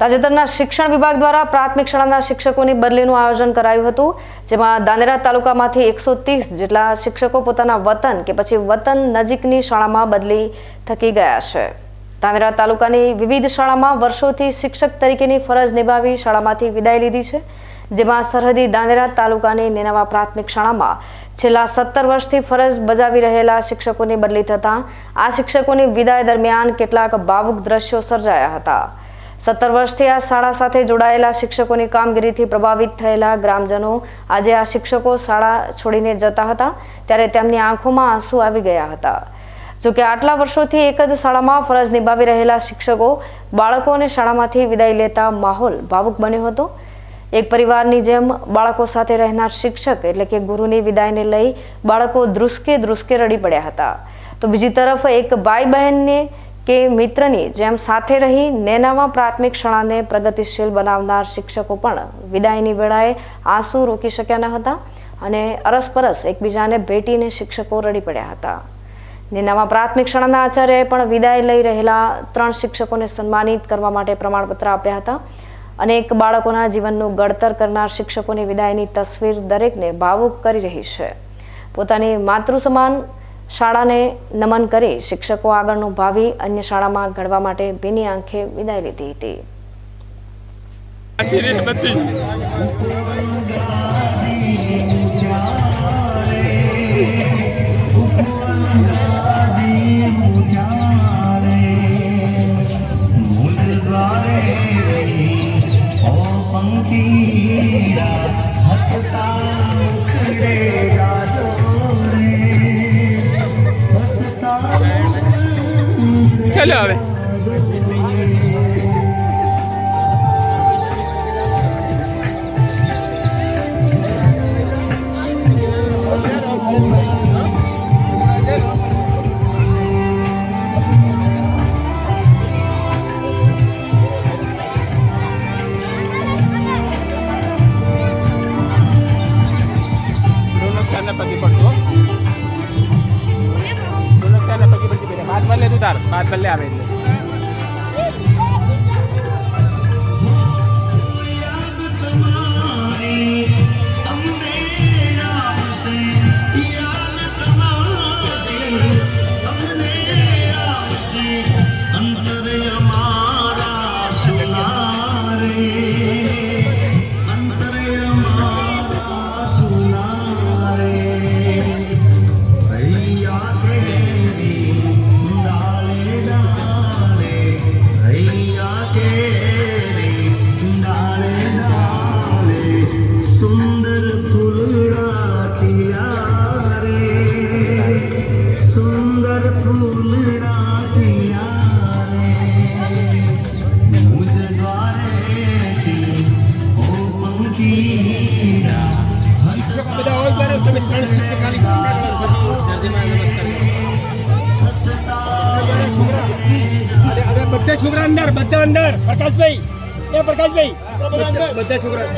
તાજેતરના શિક્ષણ વિભાગ દ્વારા પ્રાથમિક શાળાના શિક્ષકોની બદલીનું આયોજન કરાયું હતું, જેમાં દાનેરા તાલુકામાંથી એકસો ત્રીસ જેટલા શિક્ષકો પોતાના વતન કે પછી વતન નજીકની શાળામાં બદલી થકી ગયા છે. દાનેરા તાલુકાની વિવિધ શાળામાં વર્ષોથી શિક્ષક તરીકેની ફરજ નિભાવી શાળામાંથી વિદાય લીધી છે, જેમાં સરહદી દાનેરા તાલુકાની નેનાવા પ્રાથમિક શાળામાં છેલ્લા સત્તર વર્ષથી ફરજ બજાવી રહેલા શિક્ષકોની બદલી થતાં આ શિક્ષકોની વિદાય દરમિયાન કેટલાક ભાવુક દ્રશ્યો સર્જાયા હતા. સત્તર વર્ષથી આ શાળા સાથે જોડાયેલા શિક્ષકોની કામગીરીથી પ્રભાવિત થયેલા ગ્રામજનો આજે આ શિક્ષકો શાળા છોડીને જતા હતા, ત્યારે તેમની આંખોમાં આંસુ આવી ગયા હતા. જોકે આટલા વર્ષોથી એક જ શાળામાં ફરજ નિભાવી રહેલા શિક્ષકો બાળકોને શાળામાંથી વિદાય લેતા માહોલ ભાવુક બન્યો હતો. એક પરિવારની જેમ બાળકો સાથે રહેનાર શિક્ષક એટલે કે ગુરુની વિદાયને લઈ બાળકો ધ્રુસકે ધ્રુસકે રડી પડ્યા હતા. તો બીજી તરફ એક ભાઈ બહેનને કે મિત્રની જેમ સાથે રહી નેનામાં પ્રાથમિક શાળાને પ્રગતિશીલ બનાવનાર શિક્ષકો પણ વિદાયની વેળાએ આંસુ રોકી શક્યા ન હતા અને અરસપરસ એકબીજાને ભેટીને શિક્ષકો રડી પડ્યા હતા. નેનામાં પ્રાથમિક શાળાના આચાર્યએ પણ વિદાય લઈ રહેલા ત્રણ શિક્ષકોને સન્માનિત કરવા માટે પ્રમાણપત્ર આપ્યા હતા અનેક બાળકોના જીવનનું ઘડતર કરનાર શિક્ષકોની વિદાયની તસવીર દરેકને ભાવુક કરી રહી છે. પોતાની માતૃ સમાન શાળાને નમન કરી શિક્ષકો આગળનું ભાવિ અન્ય શાળામાં ઘડવા માટે ભીની આંખે વિદાય લીધી હતી. ચાલો હવે. પડે બાદ ભલે આવે એટલે. તમે ત્રણ બધા છોકરા અંદર બધા અંદર. પ્રકાશભાઈ એ પ્રકાશભાઈ બધા છોકરા.